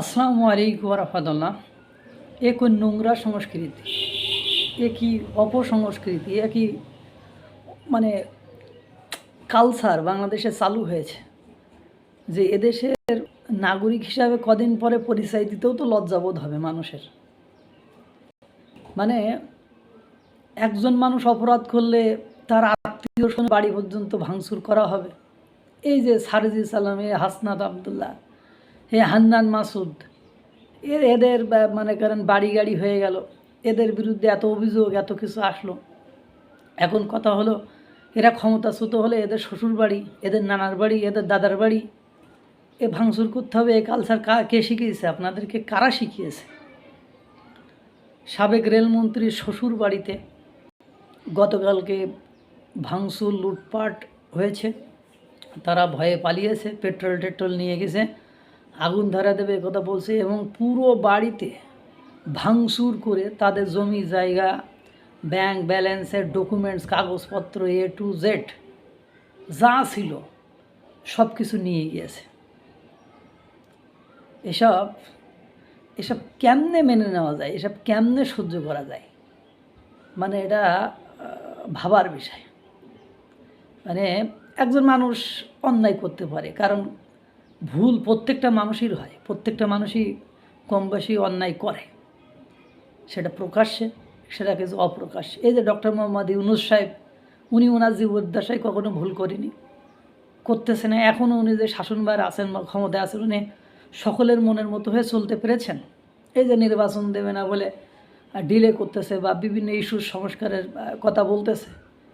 আসসালামু আলাইকুম রহমতুল্লাহ এ কোন নোংরা সংস্কৃতি, এ কি অপসংস্কৃতি, এ কি মানে কালচার বাংলাদেশে চালু হয়েছে, যে এদেশের নাগরিক হিসাবে কদিন পরে পরিচয় দিতেও তো লজ্জাবোধ হবে মানুষের। মানে একজন মানুষ অপরাধ করলে তার আত্মীয় বাড়ি পর্যন্ত ভাঙচুর করা হবে। এই যে সারজি সালাম হাসনাত আবদুল্লাহ এ হান্নান মাসুদ, এর এদের মনে করেন বাড়ি গাড়ি হয়ে গেল। এদের বিরুদ্ধে এত অভিযোগ, এত কিছু আসলো। এখন কথা হলো, এরা ক্ষমতাচ্যুত হলে এদের শ্বশুর বাড়ি, এদের নানার বাড়ি, এদের দাদার বাড়ি, এ ভাঙচুর করতে হবে, এ কালচার কা, কে শিখিয়েছে? আপনাদেরকে কারা শিখিয়েছে? সাবেক রেলমন্ত্রীর শ্বশুর বাড়িতে গতকালকে ভাঙচুর, লুটপাট হয়েছে। তারা ভয়ে পালিয়েছে পেট্রোল টেট্রোল নিয়ে গেছে। আগুন ধরা দেবে কথা বলছে এবং পুরো বাড়িতে ভাঙচুর করে তাদের জমি জায়গা ব্যাংক ব্যালেন্সের ডকুমেন্টস কাগজপত্র এ টু জেড যা ছিল সব কিছু নিয়ে গিয়েছে। এসব এসব কেমনে মেনে নেওয়া যায়? এসব কেমনে সহ্য করা যায়? মানে এটা ভাবার বিষয়। মানে একজন মানুষ অন্যায় করতে পারে, কারণ ভুল প্রত্যেকটা মানুষের হয়, প্রত্যেকটা মানুষই কম বেশি অন্যায় করে। সেটা প্রকাশ্যে, সেটা কিছু অপ্রকাশ্যে। এই যে ডক্টর মোহাম্মদ ইউনুস সাহেব, উনি ওনার জীবদ্দশায় কখনো ভুল করেনি। করতেছে না এখনও উনি যে শাসনবার আছেন বা ক্ষমতায় আছেন, উনি সকলের মনের মতো হয়ে চলতে পেরেছেন। এই যে নির্বাচন দেবে না বলে ডিলে করতেছে বা বিভিন্ন ইস্যুর সংস্কারের কথা বলতেছে,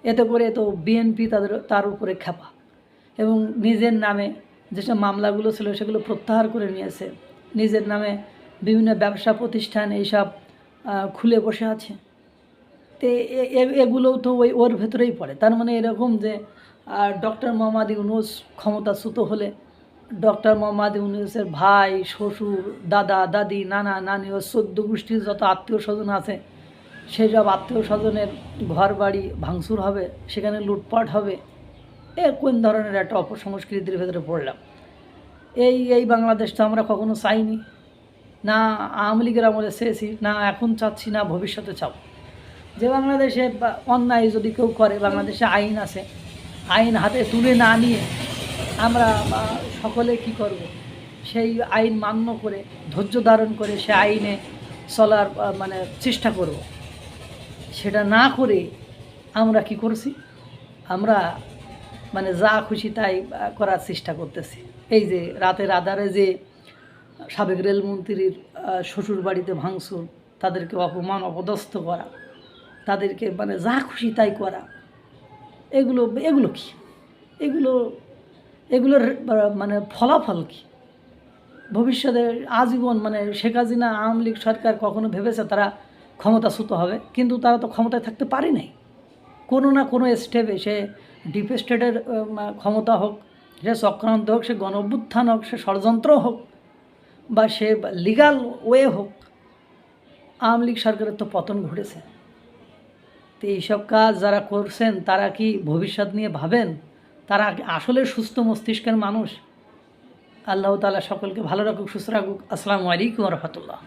এতে করে তো বিএনপি তাদের, তার উপরে খেপা এবং নিজের নামে যেসব মামলাগুলো ছিল সেগুলো প্রত্যাহার করে নিয়েছে। নিজের নামে বিভিন্ন ব্যবসা প্রতিষ্ঠান এইসব খুলে বসে আছে। তো এগুলোও তো ওই ওর ভেতরেই পড়ে। তার মানে এরকম যে ডক্টর মোহাম্মদ ইউনুস ক্ষমতাচ্যুত হলে ডক্টর মোহাম্মদ ইউনুসের ভাই, শ্বশুর, দাদা, দাদি, নানা, নানি ও সদ্য গোষ্ঠীর যত আত্মীয় স্বজন আছে, সেই সব আত্মীয় স্বজনের ঘর বাড়ি ভাঙচুর হবে, সেখানে লুটপাট হবে। এ কোন ধরনের একটা অপসংস্কৃতির ভেতরে পড়লাম? এই এই বাংলাদেশ তো আমরা কখনো চাইনি। না আওয়ামী লীগের আমলে চেয়েছি, না এখন চাচ্ছি, না ভবিষ্যতে চাও যে বাংলাদেশে অন্যায় যদি কেউ করে, বাংলাদেশে আইন আছে, আইন হাতে তুলে না নিয়ে আমরা সকলে কি করব? সেই আইন মান্য করে, ধৈর্য ধারণ করে সে আইনে চলার মানে চেষ্টা করব। সেটা না করে আমরা কি করছি? আমরা মানে যা খুশি তাই করার চেষ্টা করতেছে। এই যে রাতের আধারে যে সাবেক রেলমন্ত্রীর শ্বশুর বাড়িতে ভাঙচুর, তাদেরকে অপমান, অপদস্থ করা, তাদেরকে মানে যা খুশি তাই করা, এগুলো এগুলো কি? এগুলো এগুলোর মানে ফলাফল কি? ভবিষ্যতে আজীবন মানে শেখ হাসিনা, আওয়ামী লীগ সরকার কখনো ভেবেছে তারা ক্ষমতাচ্যুত হবে, কিন্তু তারা তো ক্ষমতায় থাকতে পারে নাই। কোনো না কোনো স্টেপে সে উম, ক্ষমতা হোক সে চক্রান্ত হোক সে গণ অভ্যুত্থান হোক সে ষড়যন্ত্র হোক বা সে লিগাল ওয়ে হোক আওয়ামী লীগ সরকারের তো পতন ঘটেছে। তো এইসব কাজ যারা করছেন তারা কি ভবিষ্যৎ নিয়ে ভাবেন? তারা আসলে সুস্থ মস্তিষ্কের মানুষ? আল্লাহ তালা সকলকে ভালো রাখুক সুস্থ রাখুক। আসসালামু আলাইকুম রহমতুল্লাহ।